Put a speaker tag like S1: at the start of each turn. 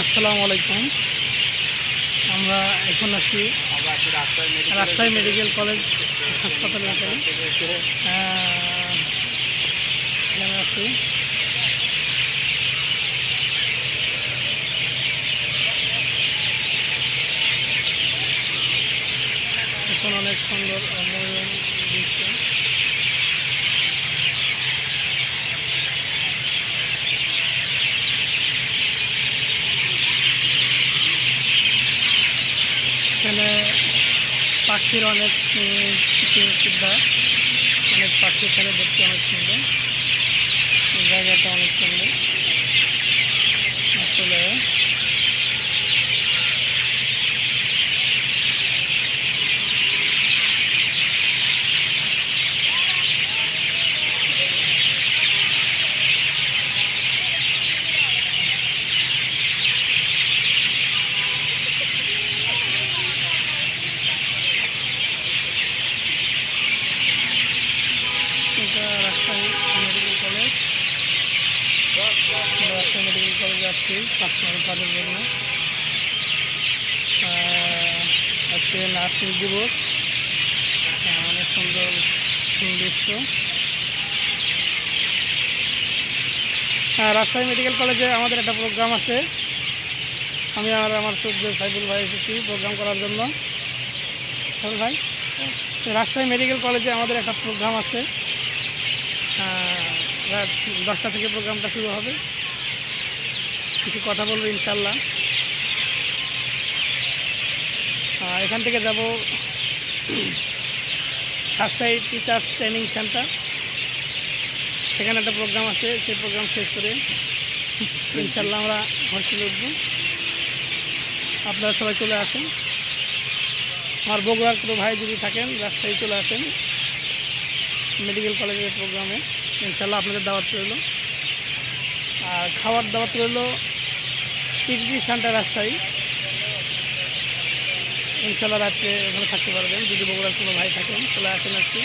S1: আসসালামু আলাইকুম। আমরা এখন আছি রাজশাহী মেডিকেল কলেজ আহ, এখানে আছি। এখন অনেক সুন্দর মনোরম দৃশ্য। এখানে পাখির অনেক সুবিধা। অনেক পাখি এখানে দেখতে অনেক সুন্দর। জায়গাটা অনেক সুন্দর। Rajshahi medical college Rajshahi medical কলেজে আসছি কাজের জন্য আজকে নার্সিং দিবস অনেক সুন্দর দৃশ্য হ্যাঁ রাজশাহী মেডিকেল কলেজে আমাদের একটা প্রোগ্রাম আছে আমি আর আমার সূর্য সাইফুল ভাই এসেছি প্রোগ্রাম করার জন্য সাইফুল ভাই রাজশাহী মেডিকেল কলেজে আমাদের একটা প্রোগ্রাম আছে। রাত দশটা থেকে প্রোগ্রামটা শুরু হবে। কিছু কথা বলব ইনশাল্লাহ। এখান থেকে যাব রাজশাহী টিচার্স ট্রেনিং সেন্টার। সেখানে একটা প্রোগ্রাম আছে সেই প্রোগ্রাম শেষ করে ইনশাল্লাহ আমরা হস্টেলে উঠবো। আপনারা সবাই চলে আসেন। আমার বগুড়ার কোনো ভাই যদি থাকেন, রাজশাহী চলে আসেন। মেডিকেল কলেজের প্রোগ্রামে। ইনশাল্লাহ আপনাদের দাওয়াত রইল। আর খাওয়ার দাওয়াত রইল পিকনিক সেন্টার রাজশাহী। ইনশাল্লাহ রাত্রে ওখানে থাকতে পারবেন। যদি বগুড়ার কোনো ভাই থাকেন, চলে আসেন আজকে।